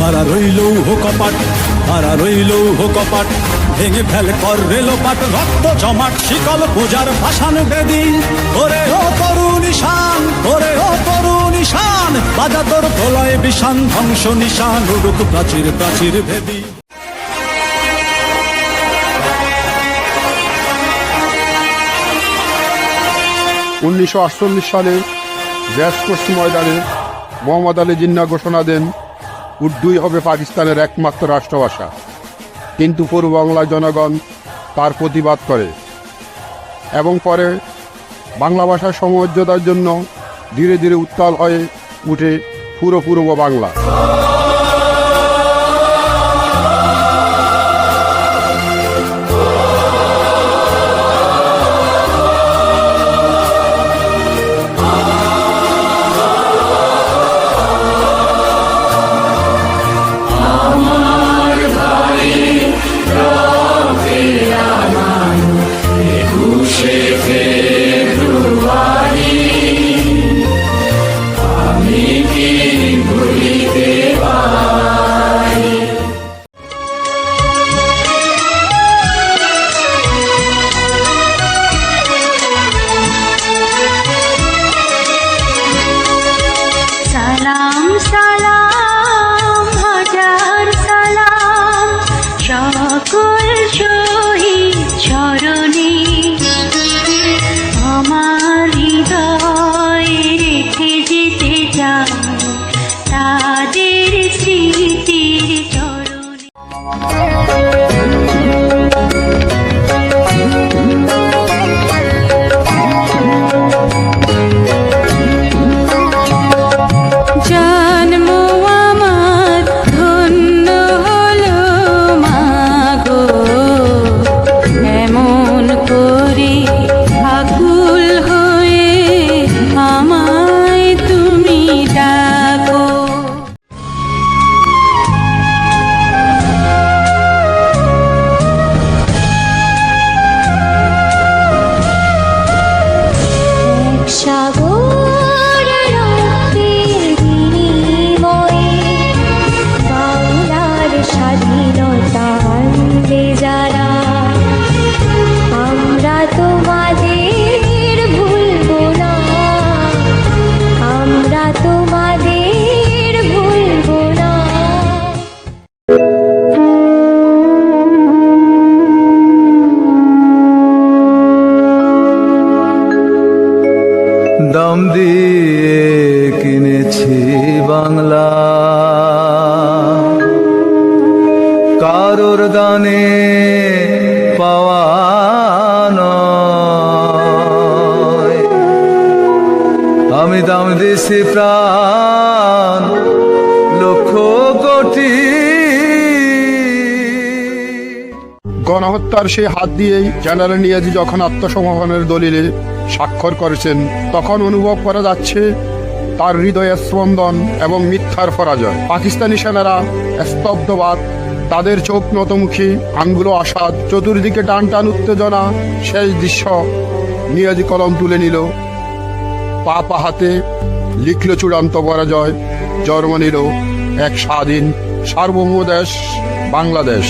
তারা রইল কপাট তারা রইল কপাট, ভেঙে ফেল কর রেল পাট রক্ত জমাট, শিকল পূজার ভাসান বেদি। ওরে ও তরুণ ঈশান, ওরে ও তরুণ ঈশান বাজা তোর প্রলয় বিশান ধ্বংস নিশান, উড়ুক প্রাচীর প্রাচীর ভেদি উনিশশো আটচল্লিশ সালে ব্যাসকোর্স ময়দানে মোহাম্মদ আলী জিন্না ঘোষণা দেন উর্দুই হবে পাকিস্তানের একমাত্র রাষ্ট্রভাষা। কিন্তু পূর্ব বাংলার জনগণ তার প্রতিবাদ করে। এবং পরে বাংলা ভাষার সমমর্যাদার জন্য ধীরে ধীরে উত্তাল হয়ে উঠে পুরো পূর্ব বাংলা। সকল শহীদ চরণে আমার হৃদয় রেখে যেতে চাই তাদের স্মৃতির চরণে। কারোর দানে পাওয়া নয়। আমি দাম দিছি প্রাণ, লক্ষ কোটি গণহত্যার সেই হাত দিয়েই জেনারেল নিয়াজি যখন আত্মসমর্পণের দলিলে স্বাক্ষর করেছেন, তখন অনুভব করা যাচ্ছে তার হৃদয়ের স্পন্দন এবং মিথ্যার পরাজয়। পাকিস্তানি সেনারা স্তব্ধবাদ, তাদের চোখ নতমুখী, আঙ্গুলো আসাদ, চতুর্দিকে টান টান উত্তেজনা, শেষ দৃশ্য নিয়াজি কলম তুলে নিল। পা পা হাতে লিখল চূড়ান্ত পরাজয়, জন্ম নিল এক স্বাধীন সার্বভৌম দেশ বাংলাদেশ